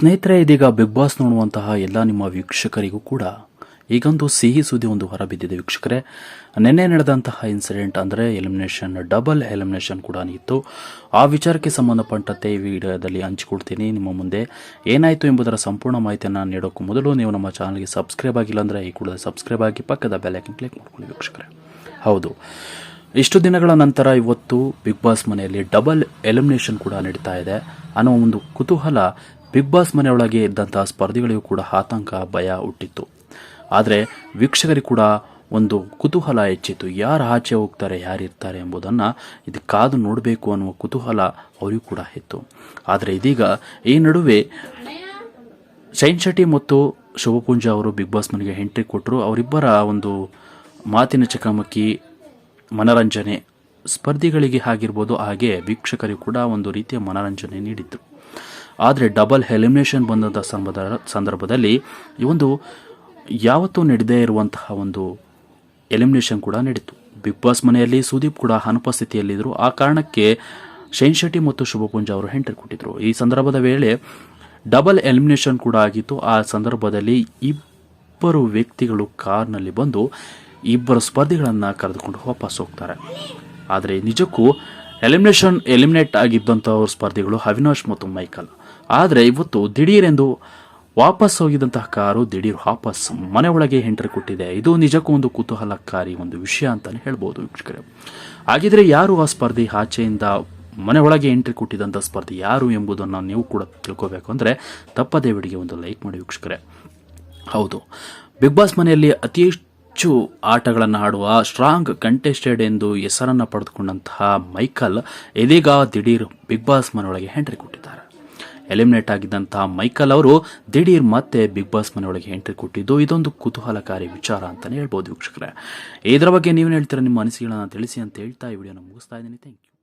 ಸ್ನೇಹಿತರೆ, ಇದೀಗ big boss ನೋಡುವಂತಹ ಎಲ್ಲ ನಿಮ್ಮ ವೀಕ್ಷಕರಿಗೂ ಕೂಡ ಈಗೊಂದು ಸಿಹಿ ಸುದ್ದಿ ಒಂದು ಹೊರಬಿದ್ದಿದೆ ವೀಕ್ಷಕರೇ. ನಿನ್ನೆ ನಡೆದಂತಹ ಇನ್ಸಿಡೆಂಟ್ ಅಂದರೆ ಎಲಿಮಿನೇಷನ್ ಡಬಲ್ ಎಲಿಮಿನೇಷನ್ ಕೂಡ ಇತ್ತು. ಆ ವಿಚಾರಕ್ಕೆ ಸಂಬಂಧಪಟ್ಟಂತೆ ಈ ವಿಡಿಯೋದಲ್ಲಿ ಹಂಚಿಕೊಡ್ತೀನಿ. ನಿಮ್ಮ ಮುಂದೆ ಏನಾಯಿತು ಎಂಬುದರ ಸಂಪೂರ್ಣ ಮಾಹಿತಿಯನ್ನು ನೀಡೋಕ್ಕೂ ಮೊದಲು ನೀವು ನಮ್ಮ ಚಾನಲ್ಗೆ ಸಬ್ಸ್ಕ್ರೈಬ್ ಆಗಿಲ್ಲ ಅಂದರೆ ಈ ಕೂಡ ಸಬ್ಸ್ಕ್ರೈಬ್ ಆಗಿ ಪಕ್ಕದ ಬೆಲ್ಲೈಕನ್ ಕ್ಲಿಕ್ ಮಾಡ್ಕೊಳ್ಳಿ ವೀಕ್ಷಕರೇ. ಹೌದು. ಇಷ್ಟು ದಿನಗಳ ನಂತರ ಇವತ್ತು ಬಿಗ್ ಬಾಸ್ ಮನೆಯಲ್ಲಿ ಡಬಲ್ ಎಲಿಮಿನೇಷನ್ ಕೂಡ ನಡೀತಾ ಇದೆ. ಅನ್ನೋ ಒಂದು ಕುತೂಹಲ ಬಿಗ್ ಬಾಸ್ ಮನೆಯೊಳಗೆ ಇದ್ದಂತಹ ಸ್ಪರ್ಧಿಗಳಿಗೂ ಕೂಡ ಆತಂಕ, ಭಯ ಹುಟ್ಟಿತ್ತು. ಆದರೆ ವೀಕ್ಷಕರಿಗೆ ಕೂಡ ಒಂದು ಕುತೂಹಲ ಹೆಚ್ಚಿತ್ತು. ಯಾರು ಆಚೆ ಹೋಗ್ತಾರೆ, ಯಾರು ಇರ್ತಾರೆ ಎಂಬುದನ್ನು ಇದು ಕಾದು ನೋಡಬೇಕು ಅನ್ನುವ ಕುತೂಹಲ ಅವರಿಗೂ ಕೂಡ ಇತ್ತು. ಆದರೆ ಇದೀಗ ಈ ನಡುವೆ ಶೈನ್ ಶೆಟ್ಟಿ ಮತ್ತು ಶುಭಪುಂಜ ಅವರು ಬಿಗ್ ಬಾಸ್ ಮನೆಗೆ ಎಂಟ್ರಿ ಕೊಟ್ಟರು ಅವರಿಬ್ಬರ ಒಂದು ಮಾತಿನ ಚಕಮಕಿ, ಮನರಂಜನೆ ಸ್ಪರ್ಧಿಗಳಿಗೆ ಆಗಿರ್ಬೋದು, ಹಾಗೆ ವೀಕ್ಷಕರಿಗೂ ಕೂಡ ಒಂದು ರೀತಿಯ ಮನರಂಜನೆ ನೀಡಿತ್ತು. ಆದರೆ ಡಬಲ್ ಎಲಿಮಿನೇಷನ್ ಬಂದಂಥ ಸಂದರ್ಭದಲ್ಲಿ ಈ ಒಂದು ಯಾವತ್ತೂ ನಡೆದೇ ಇರುವಂತಹ ಒಂದು ಎಲಿಮಿನೇಷನ್ ಕೂಡ ನಡೀತು. ಬಿಗ್ ಬಾಸ್ ಮನೆಯಲ್ಲಿ ಸುದೀಪ್ ಕೂಡ ಅನುಪಸ್ಥಿತಿಯಲ್ಲಿದ್ದರು. ಆ ಕಾರಣಕ್ಕೆ ಶೈನ್ ಶೆಟ್ಟಿ ಮತ್ತು ಶುಭಪುಂಜ ಅವರು ಹೆಂಟರ್ ಕೊಟ್ಟಿದ್ದರು ಈ ಸಂದರ್ಭದ ವೇಳೆ ಡಬಲ್ ಎಲಿಮಿನೇಷನ್ ಕೂಡ ಆಗಿತ್ತು. ಆ ಸಂದರ್ಭದಲ್ಲಿ ಇಬ್ಬರು ವ್ಯಕ್ತಿಗಳು ಕಾರ್ನಲ್ಲಿ ಬಂದು ಇಬ್ಬರು ಸ್ಪರ್ಧಿಗಳನ್ನು ಕರೆದುಕೊಂಡು ವಾಪಸ್ ಹೋಗ್ತಾರೆ. ಆದರೆ ನಿಜಕ್ಕೂ ಎಲಿಮಿನೇಷನ್ ಎಲಿಮಿನೇಟ್ ಆಗಿದ್ದಂಥವ್ರ ಸ್ಪರ್ಧಿಗಳು ಅವಿನಾಶ್ ಮತ್ತು ಮೈಕಲ್. ಆದರೆ ಇವತ್ತು ದಿಢೀರೆಂದು ವಾಪಸ್ ಹೋಗಿದಂತಹ ಕಾರು ದಿಢೀರ್ ವಾಪಸ್ ಮನೆ ಒಳಗೆ ಎಂಟ್ರಿ ಕೊಟ್ಟಿದೆ. ಇದು ನಿಜಕ್ಕೂ ಒಂದು ಕುತೂಹಲಕಾರಿ ಒಂದು ವಿಷಯ ಅಂತಲೇ ಹೇಳ್ಬೋದು ವೀಕ್ಷಕರೇ. ಹಾಗಿದ್ರೆ ಯಾರು ಆ ಸ್ಪರ್ಧಿ? ಆಚೆಯಿಂದ ಮನೆ ಒಳಗೆ ಎಂಟ್ರಿ ಕೊಟ್ಟಿದ್ದಂಥ ಸ್ಪರ್ಧಿ ಯಾರು ಎಂಬುದನ್ನು ನೀವು ಕೂಡ ತಿಳ್ಕೋಬೇಕು ಅಂದರೆ ತಪ್ಪದೇ ವಿಡಿಗೆ ಒಂದು ಲೈಕ್ ಮಾಡಿ ವೀಕ್ಷಕರೇ. ಹೌದು. ಬಿಗ್ ಬಾಸ್ ಮನೆಯಲ್ಲಿ ಅತಿ ಹೆಚ್ಚು ಆಟಗಳನ್ನು ಆಡುವ ಸ್ಟ್ರಾಂಗ್ ಕಂಟೆಸ್ಟೆಡ್ ಎಂದು ಹೆಸರನ್ನು ಪಡೆದುಕೊಂಡಂತಹ ಮೈಕಲ್ ಇದೀಗ ದಿಢೀರ್ ಬಿಗ್ ಬಾಸ್ ಮನೆಯೊಳಗೆ ಎಂಟ್ರಿ ಕೊಟ್ಟಿದ್ದಾರೆ. ಎಲಿಮಿನೇಟ್ ಆಗಿದ್ದಂತಹ ಮೈಕಲ್ ಅವರು ದಿಢೀರ್ ಮತ್ತೆ ಬಿಗ್ ಬಾಸ್ ಮನೆಯೊಳಗೆ ಎಂಟ್ರಿ ಕೊಟ್ಟಿದ್ದು ಇದೊಂದು ಕುತೂಹಲಕಾರಿ ವಿಚಾರ ಅಂತಾನೆ ಹೇಳ್ಬೋದು ವೀಕ್ಷಕರೇ. ಇದರ ಬಗ್ಗೆ ನೀವೇನು ಹೇಳ್ತೀರಾ, ನಿಮ್ಮ ಅನಿಸಿಕೆಗಳನ್ನು ತಿಳಿಸಿ ಅಂತ ಹೇಳ್ತಾ ಈ ವಿಡಿಯೋನ ಮುಗಿಸ್ತಾ ಇದ್ದೀನಿ. Thank you